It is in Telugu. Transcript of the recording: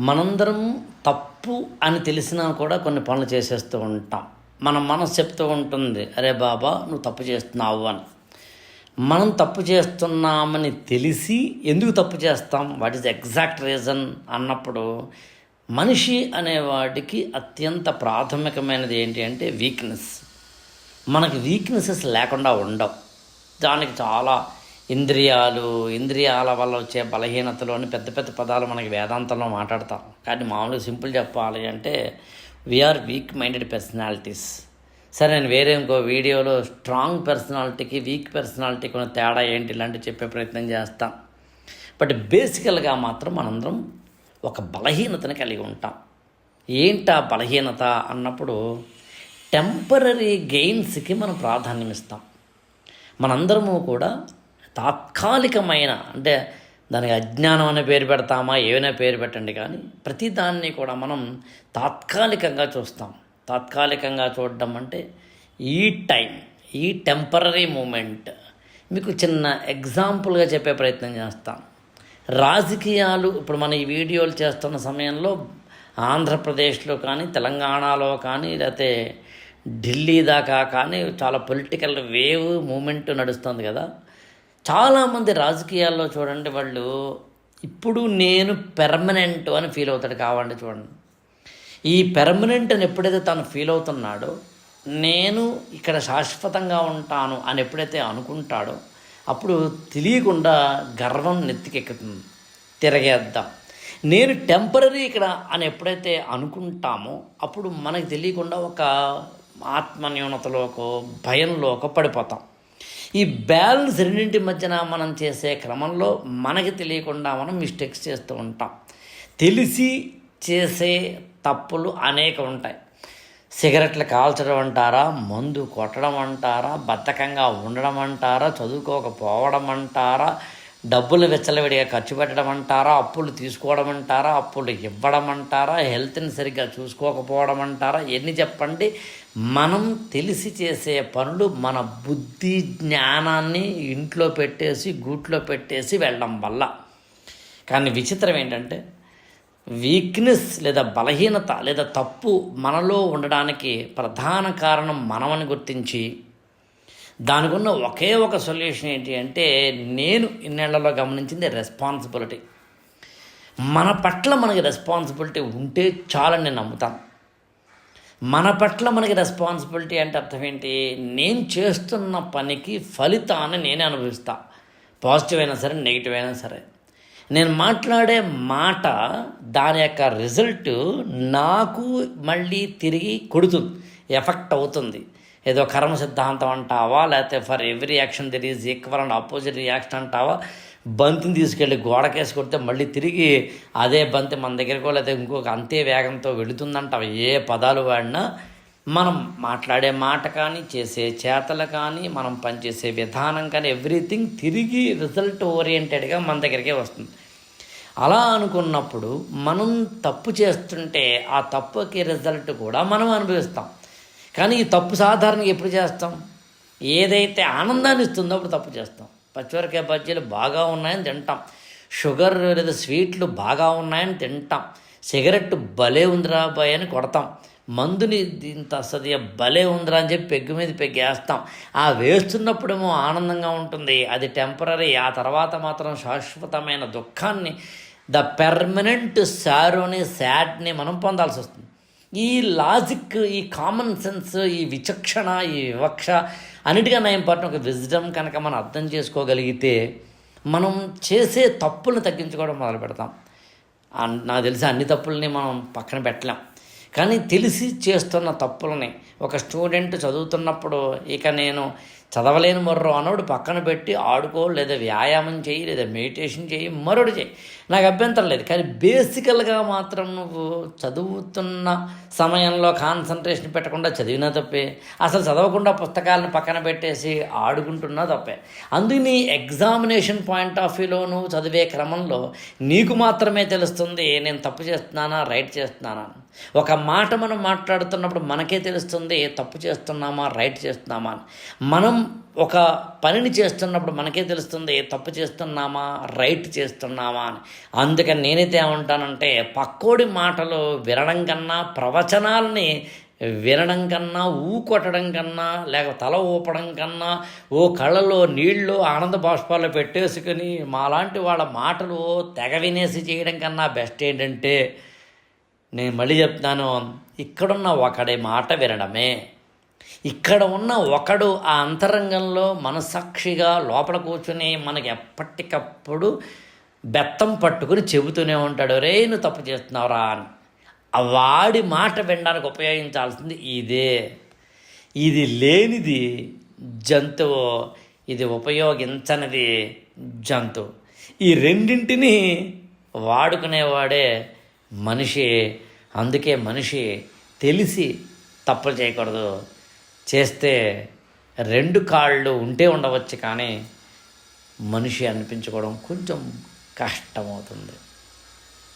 మనందరం తప్పు అని తెలిసినా కూడా కొన్ని పనులు చేసేస్తూ ఉంటాం. మన మనసు చెప్తూ ఉంటుంది అరే బాబా నువ్వు తప్పు చేస్తున్నావు అని. మనం తప్పు చేస్తున్నామని తెలిసి ఎందుకు తప్పు చేస్తాం? వాట్ ఈస్ ఎగ్జాక్ట్ రీజన్ అన్నప్పుడు మనిషి అనేవాడికి అత్యంత ప్రాథమికమైనది ఏంటి అంటే వీక్నెస్ మనకి వీక్నెసెస్ లేకుండా ఉండవు. దానికి చాలా ఇంద్రియాలు ఇంద్రియాల వల్ల వచ్చే బలహీనతలు అని పెద్ద పెద్ద పదాలు మనకి వేదాంతంలో మాట్లాడతాం. కానీ మామూలుగా సింపుల్ చెప్పాలి అంటే వీఆర్ వీక్ మైండెడ్ పర్సనాలిటీస్ సరే నేను వేరే ఇంకో వీడియోలో స్ట్రాంగ్ పర్సనాలిటీకి వీక్ పర్సనాలిటీకి ఉన్న తేడా ఏంటి? ఇలాంటివి చెప్పే ప్రయత్నం చేస్తాం. బట్ బేసికల్గా మాత్రం మనందరం ఒక బలహీనతను కలిగి ఉంటాం. ఏంటా బలహీనత అన్నప్పుడు టెంపరీ గెయిన్స్కి మనం ప్రాధాన్యం ఇస్తాం మనందరము కూడా తాత్కాలికమైన అంటే దానికి అజ్ఞానం అనే పేరు పెడతామా ఏమైనా పేరు పెట్టండి కానీ ప్రతి దాన్ని కూడా మనం తాత్కాలికంగా చూస్తాం. తాత్కాలికంగా చూడడం అంటే ఈ టైం ఈ టెంపరీ మూమెంట్. మీకు చిన్న ఎగ్జాంపుల్గా చెప్పే ప్రయత్నం చేస్తాం. రాజకీయాలు ఇప్పుడు మన ఈ వీడియోలు చేస్తున్న సమయంలో ఆంధ్రప్రదేశ్లో కానీ తెలంగాణలో కానీ లేకపోతే ఢిల్లీ దాకా కానీ చాలా పొలిటికల్ వేవ్ మూమెంట్ నడుస్తుంది కదా. చాలామంది రాజకీయాల్లో చూడండి వాళ్ళు ఇప్పుడు నేను పెర్మనెంట్ అని ఫీల్ అవుతాడు కావండి చూడండి. ఈ పెర్మనెంట్ అని ఎప్పుడైతే తను ఫీల్ అవుతున్నాడో నేను ఇక్కడ శాశ్వతంగా ఉంటాను అని ఎప్పుడైతే అనుకుంటాడో అప్పుడు తెలియకుండా గర్వం నెత్తికెక్కుతుంది. తిరగేద్దాం. నేను టెంపరీ ఇక్కడ అని ఎప్పుడైతే అనుకుంటామో అప్పుడు మనకు తెలియకుండా ఒక ఆత్మన్యూనతలోకో భయంలోకో పడిపోతాం. ఈ బ్యాలెన్స్ రెండింటి మధ్యన మనం చేసే క్రమంలో మనకి తెలియకుండా మనం మిస్టేక్స్ చేస్తూ ఉంటాం. తెలిసి చేసే తప్పులు అనేక ఉంటాయి. సిగరెట్లు కాల్చడం అంటారా మందు కొట్టడం అంటారా బద్ధకంగా ఉండడం అంటారా చదువుకోకపోవడం అంటారా డబ్బులు విచ్చలవిడిగా ఖర్చు పెట్టడం అంటారా అప్పులు తీసుకోవడం అంటారా అప్పులు ఇవ్వడం అంటారా హెల్త్ని సరిగ్గా చూసుకోకపోవడం అంటారా ఎన్ని చెప్పండి? మనం తెలిసి చేసే పనులు మన బుద్ధి జ్ఞానాన్ని ఇంట్లో పెట్టేసి గూట్లో పెట్టేసి వెళ్ళడం వల్ల. కానీ విచిత్రం ఏంటంటే వీక్నెస్ లేదా బలహీనత లేదా తప్పు మనలో ఉండడానికి ప్రధాన కారణం మనమని గుర్తించి దానికి ఉన్న ఒకే ఒక సొల్యూషన్ ఏంటి అంటే నేను ఇన్నేళ్ళలో గమనించింది రెస్పాన్సిబిలిటీ మన పట్ల మనకి రెస్పాన్సిబిలిటీ ఉంటే చాలని నేను నమ్ముతాను మన పట్ల మనకి రెస్పాన్సిబిలిటీ అంటే అర్థం ఏంటి? నేను చేస్తున్న పనికి ఫలితాన్ని నేనే అనుభవిస్తా. పాజిటివ్ అయినా సరే నెగిటివ్ అయినా సరే. నేను మాట్లాడే మాట దాని యొక్క రిజల్ట్ నాకు మళ్ళీ తిరిగి కొడుతుంది ఎఫెక్ట్ అవుతుంది. ఏదో కర్మ సిద్ధాంతం అంటావా? లేకపోతే for every action there is equal and opposite reaction అంటావా? బంతిని తీసుకెళ్ళి గోడకేసి కొడితే మళ్ళీ తిరిగి అదే బంతి మన దగ్గరకో లేకపోతే ఇంకొక అంతే వేగంతో వెళుతుందంటావా? ఏ పదాలు వాడినా మనం మాట్లాడే మాట కానీ చేసే చేతలు కానీ మనం పనిచేసే విధానం కానీ ఎవ్రీథింగ్ తిరిగి రిజల్ట్ ఓరియంటెడ్గా మన దగ్గరికే వస్తుంది. అలా అనుకున్నప్పుడు మనం తప్పు చేస్తుంటే ఆ తప్పుకి రిజల్ట్ కూడా మనం అనుభవిస్తాం. కానీ ఈ తప్పు సాధారణంగా ఎప్పుడు చేస్తాం? ఏదైతే ఆనందాన్ని ఇస్తుందో అప్పుడు తప్పు చేస్తాం. పచ్చిమిరకాయ బజ్జీలు బాగా ఉన్నాయని తింటాం. షుగర్ లేదా స్వీట్లు బాగా ఉన్నాయని తింటాం. సిగరెట్ భలే ఉందిరా బాయ్ అని కొడతాం. మందుని ఇంత అసలు భలే ఉందిరా అని చెప్పి పెగ్గు మీద పెగ్గేస్తాం. ఆ వేస్తున్నప్పుడేమో ఆనందంగా ఉంటుంది. అది టెంపరీ ఆ తర్వాత మాత్రం శాశ్వతమైన దుఃఖాన్ని ద పెర్మనెంట్ సారోని శాడ్ని మనం పొందాల్సి వస్తుంది. ఈ లాజిక్ ఈ కామన్ సెన్స్ ఈ విచక్షణ ఈ వివక్ష అన్నిటికన్నా ఇంపార్టెంట్ ఒక విజ్డమ్ కనుక మనం అర్థం చేసుకోగలిగితే మనం చేసే తప్పులను తగ్గించుకోవడం మొదలు పెడతాం. అన్- నాకు తెలిసి అన్ని తప్పుల్ని మనం పక్కన పెట్టలేం. కానీ తెలిసి చేస్తున్న తప్పులని ఒక స్టూడెంట్ చదువుతున్నప్పుడు ఇక నేను చదవలేని మరో అనోడు పక్కన పెట్టి ఆడుకో లేదా వ్యాయామం చేయి లేదా మెడిటేషన్ చేయి మరొకటి చేయి. నాకు అభ్యంతరం లేదు. కానీ బేసికల్గా మాత్రం నువ్వు చదువుతున్న సమయంలో కాన్సన్ట్రేషన్ పెట్టకుండా చదివినా తప్పే. అసలు చదవకుండా పుస్తకాలను పక్కన పెట్టేసి ఆడుకుంటున్నా తప్పే. అందుకని ఎగ్జామినేషన్ పాయింట్ ఆఫ్ వ్యూలో నువ్వు చదివే క్రమంలో నీకు మాత్రమే తెలుస్తుంది నేను తప్పు చేస్తున్నానా రైట్ చేస్తున్నానా. ఒక మాట మనం మాట్లాడుతున్నప్పుడు మనకే తెలుస్తుంది తప్పు చేస్తున్నామా రైట్ చేస్తున్నామా అని. మనం ఒక పనిని చేస్తున్నప్పుడు మనకే తెలుస్తుంది తప్పు చేస్తున్నామా? రైట్ చేస్తున్నామా? అని. అందుకని నేనైతే ఏమంటానంటే పక్కోడి మాటలు వినడం కన్నా ప్రవచనాలని వినడం కన్నా ఊ కొట్టడం కన్నా లేక తల ఊపడం కన్నా ఓ కళ్ళలో నీళ్ళు ఆనంద బాష్పాలు పెట్టేసుకుని మాలాంటి వాళ్ళ మాటలు తెగ వినేసి చేయడం కన్నా బెస్ట్ ఏంటంటే నేను మళ్ళీ చెప్తాను ఇక్కడున్న ఒకడి మాట వినడమే. ఇక్కడ ఉన్న ఒకడు ఆ అంతరంగంలో మనసాక్షిగా లోపల కూర్చుని మనకి ఎప్పటికప్పుడు బెత్తం పట్టుకుని చెబుతూనే ఉంటాడు రే నువ్వు తప్పు చేస్తున్నావురా అని. ఆ వాడి మాట వినడానికి ఉపయోగించాల్సింది ఇదే. ఇది లేనిది జంతువు ఇది ఉపయోగించనిది జంతువు ఈ రెండింటిని వాడుకునేవాడే మనిషి అందుకే మనిషి తెలిసి తప్పులు చేయకూడదు. చేస్తే రెండు కాళ్ళు ఉంటే ఉండవచ్చు కానీ మనిషి అనిపించుకోవడం కొంచెం కష్టమవుతుంది.